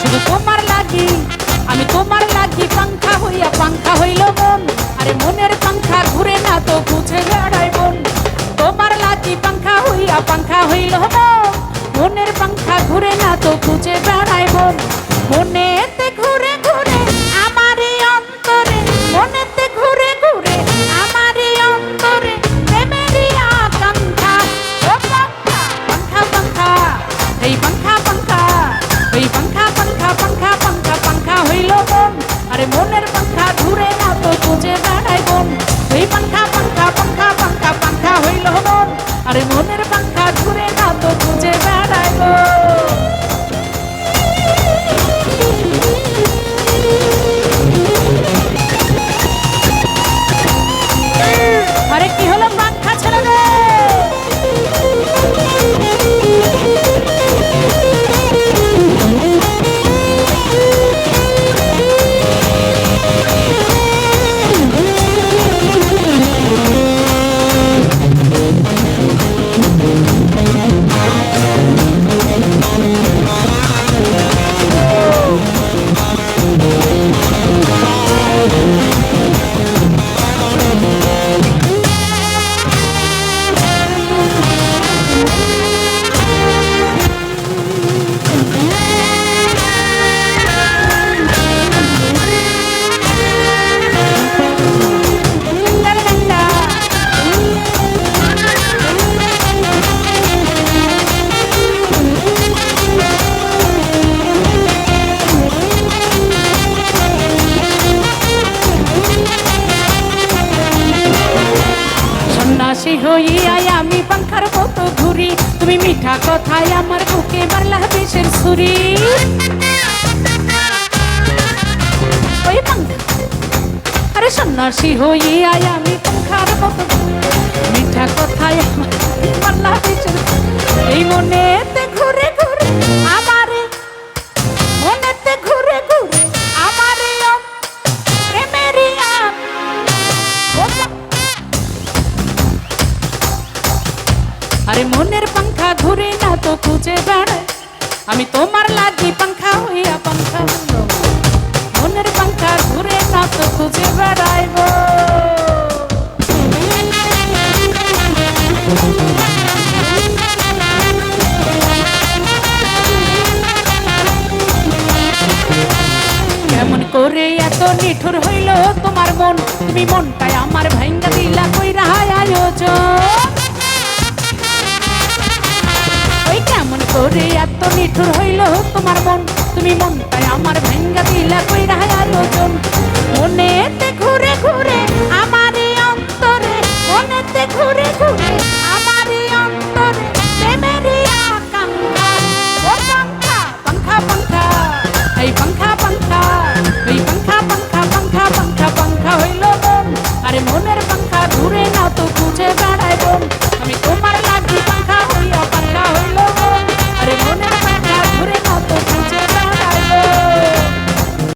শুধু তোমার লাগি। আমি তোমার লাগি, পাংখা হইয়া পাংখা হইল মন। আরে মনের পাংখা ঘুরে না তো বুঝে বেড়াই মন। তোমার লাগি, পাংখা হইয়া পাংখা হইল মন। মনের পাংখা ঘুরে না তো খুঁজে বেড়াই মন পাংখা পাংখা পাংখা হইল মন। আরে মনের পাংখা ঘুরে না তো খুঁজে বেড়াই মন। এই পাংখা পাংখা পাংখা পাংখা পাংখা হইল মন। আরে মনের সন্ন্যাসী হইয়াই আমি পাংখার মতো ঘুরি তুমি মিঠা কথায় আমার বুকে মারলা বিশের ছুরি। ওই পাংখা, আরে সন্ন্যাসী হইয়াই আমি পাংখার মতো মিঠা কথায় আমার মারলা ছুরি। এই মনেতে আরে মনের পাংখা ঘুরে না তো খুঁজে বেড়ায়। আমি তোমার লাগি পাংখা হইয়া পাংখা মনের পাংখা ঘুরে না তো খুঁজে বেড়াইব কেমন করে এত নিঠুর হইল তোমার মন? তুমি মনটাই আমার ভাঙ্গা দিলা। নিঠুর হইল তোমার মন। তুমি মনটাই আমার ভেঙ্গা দিলা কই রাহায় আয়োজন